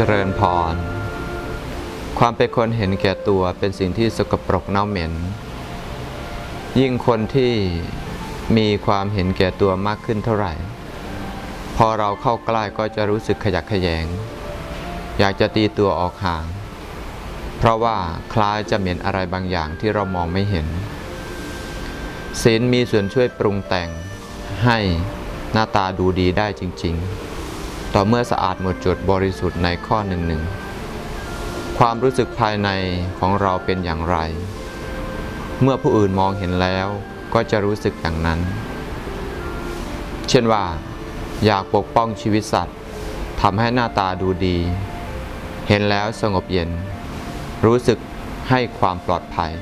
จริญพร ความเป็นคนเห็นแก่ตัวเป็นสิ่งที่สกปรกเน่าเหม็น ยิ่งคนที่มีความเห็นแก่ตัวมากขึ้นเท่าไหร่ พอเราเข้าใกล้ก็จะรู้สึกขยักขยแยง อยากจะตีตัวออกห่าง เพราะว่าคล้ายจะเหม็นอะไรบางอย่างที่เรามองไม่เห็นศีลมีส่วนช่วยปรุงแต่งให้หน้าตาดูดีได้จริง ๆ ต่อเมื่อสะอาดหมดจดบริสุทธิ์ในข้อหนึ่งหนึ่งความรู้สึกภายในของเราเป็นอย่างไร เมื่อผู้อื่นมองเห็นแล้วก็จะรู้สึกอย่างนั้น เช่นว่า อยากปกป้องชีวิตสัตว์ทำให้หน้าตาดูดี เห็นแล้วสงบเย็น รู้สึกให้ความปลอดภัย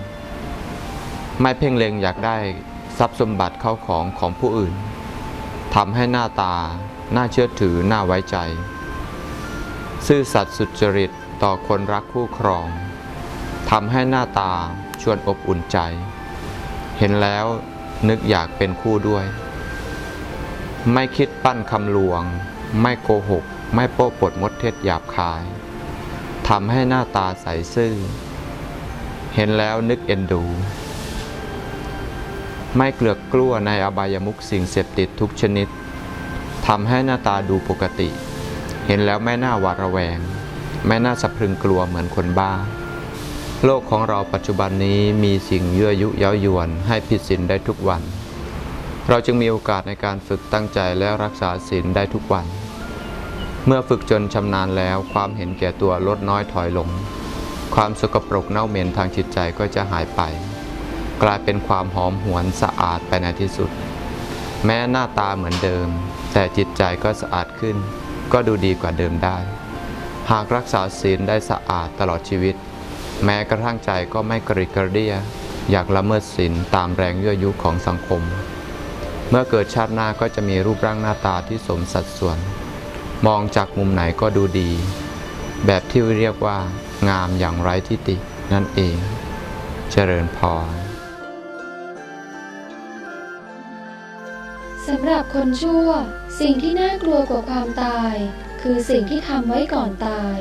ไม่เพ่งเล็งอยากได้ทรัพย์สมบัติเข้าของของผู้อื่นทำให้หน้าตา น่าเชื่อถือน่าไว้ใจ ซื่อสัตย์สุจริตต่อคนรักคู่ครองทำให้หน้าตาชวนอบอุ่นใจ เห็นแล้วนึกอยากเป็นคู่ด้วย ไม่คิดปั้นคำลวง ไม่โกหก ไม่โป้ปดมดเท็จหยาบคายทำให้หน้าตาใสซื่อ เห็นแล้วนึกเอ็นดู ไม่เกลือกกลัวในอบายมุขสิ่งเสพติดทุกชนิด ทำให้หน้าตาดูปกติ เห็นแล้วไม่น่าหวาดระแวงไม่น่าสะพรึงกลัวเหมือนคนบ้า โลกของเราปัจจุบันนี้มีสิ่งยั่วยุเย้ายวนให้ผิดศีลได้ทุกวัน เราจึงมีโอกาสในการฝึกตั้งใจและรักษาศีลได้ทุกวัน เมื่อฝึกจนชำนาญแล้วความเห็นแก่ตัวลดน้อยถอยลง ความสกปรกเน่าเหม็นทางจิตใจก็จะหายไป กลายเป็นความหอมหวนสะอาดไปในที่สุด แม้หน้าตาเหมือนเดิม แต่จิตใจก็สะอาดขึ้น ก็ดูดีกว่าเดิมได้ หากรักษาศีลได้สะอาดตลอดชีวิต แม้กระทั่งใจก็ไม่กระริกกระเดีย อยากละเมิดศีลตามแรงยั่วยุของสังคม เมื่อเกิดชาติหน้าก็จะมีรูปร่างหน้าตาที่สมสัดส่วน มองจากมุมไหนก็ดูดี แบบที่เรียกว่างามอย่างไร้ทิฏฐินั่นเอง เจริญพร สำหรับคนชั่ว สิ่งที่น่ากลัวกว่าความตาย คือสิ่งที่ทำไว้ก่อนตาย